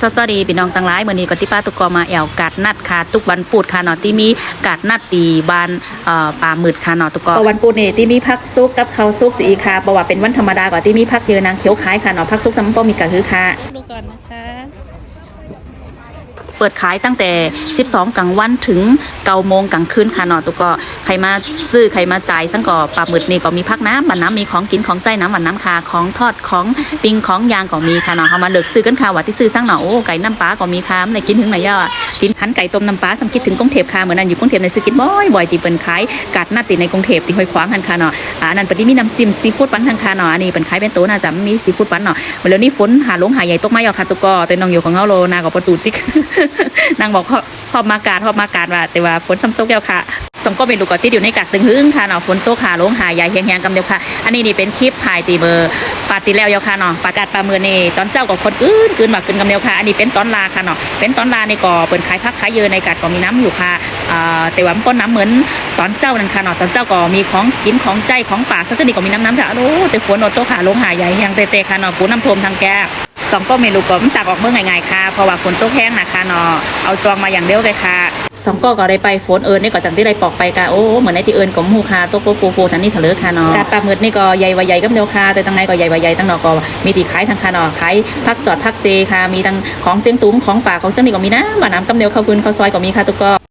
สวัสดีพี่น้องทั้งหลายมื้อนี้ก็ที่ป้าตุกกอมาแอวกาดนัดค่ะทุกวันปูดค่ะเนาะที่มีกาดนัดตีบานเอ่อป่ามืดค่ะเนาะตุกกอวันพุธนี่ที่มีพักซุกกับเขาซุกจีค่ะบ่ว่าเป็นวันธรรมดาก็ที่มีพักเยือนางเขียวขายค่ะเนาะพักซุกซ้ำป้อมีกะคือค่ะดูก่อนนะคะ ปิดขายตั้งแต่ 12 กลางวันถึงเก้าโมงกลางคืนค่ะนอตุกก็ใครมาซื้อใครมาจ่ายสั่งก็ปลาหมึกนี่ก็มีพักน้ำบันน้ำมีของกินของใจน้ำบันน้ำค่ะของทอดของปิ้งของยางก็มีค่ะนอเขามาเลือกซื้อกันค่ะว่าที่ซื้อซั่งหนอโอ้ไก่น้ำปลาก็มีค่ะมันกินถึงไหนย่อ กินหันไก่ต้มน้ำปลาสำคิดถึงกรุงเทพค่ะเหมือนนั้นอยู่กรุงเทพในซื้อกินบ่อยบ่อยตีเปิ้นขายกาดหน้าติในกรุงเทพตีห้อยขวางหันค่ะเนาะอ่าอันนั้นปฏิมีน้ำจิ้มซีฟู้ดปั้นทางค่ะเนาะอันนี้เปินขายเป็นโต๊ะน่าจะมีซีฟู้ดปั้นเนาะเมื่อแล้วนี่ฝนหาลงหาใหญ่ตกไมาออกค่ะตุกก็แต่น้องอยู่ของเฮาโลนากับประตูติ๊ก นางบอกพอพอมากาดพอมากาดว่าแต่ว่าฝนซ้ำตกแล้วค่ะสมก็เป็นลูกกอติดอยู่ในกักตึงหึ้งค่ะเนาะฝนตกหาลงหายใหญ่แหงๆกำเดียวค่ะ อันนี้นี่เป็นคลิปถ่ายตีเบอร์ปาติแล้วเยาค่ะเนาะปากาดปลาเมือนี่ตอนเจ้ากับคนอื่นกืนมากกืนกำเดียวค่ะอันนี้เป็นตอนลาค่ะเนาะเป็นตอนลาในก่อเปิดขายพักขายเยอในกัดก็มีน้ำอยู่ค่ะแต่ว่ามันก็น้ำเหมือนตอนเจ้านั่นค่ะเนาะตอนเจ้าก็มีของกินของใจของป่าสักนิดก็มีน้ำน้ำค่ะโอ้แต่ฝนอดตกหาลงหายใหญ่แหงเตะๆค่ะเนาะปูน้ำท่วมทางแก่ สองก็เมนูก็มันจากออกเมื่อไงๆค่ะเพราะว่าฝนตกแห้งนะคะเนาะเอาจองมาอย่างเดียวเลยค่ะสองก็ก็ได้ไปฝนเอิญนี่ก็จากที่ได้ปอกไปค่ะโอ้เหมือนในที่เอิญก็มูค่ะตกโปโปโปทันนี่ทะเลค่ะเนาะการปลาหมึกนี่ก็ใหญ่ว่าใหญ่ก็เดียวค่ะแต่ตั้งในก็ใหญ่ว่าใหญ่ตั้งนอก็มีตีขายทางค่ะเนาะขายพักจอดพักเจค่ะมีทั้งของเจียงตุ้งของป่าของเจ้านี่ก็มีนะบ้าน้ำกำเดียวข้าวฟืนข้าวซอยก็มีค่ะทุกก็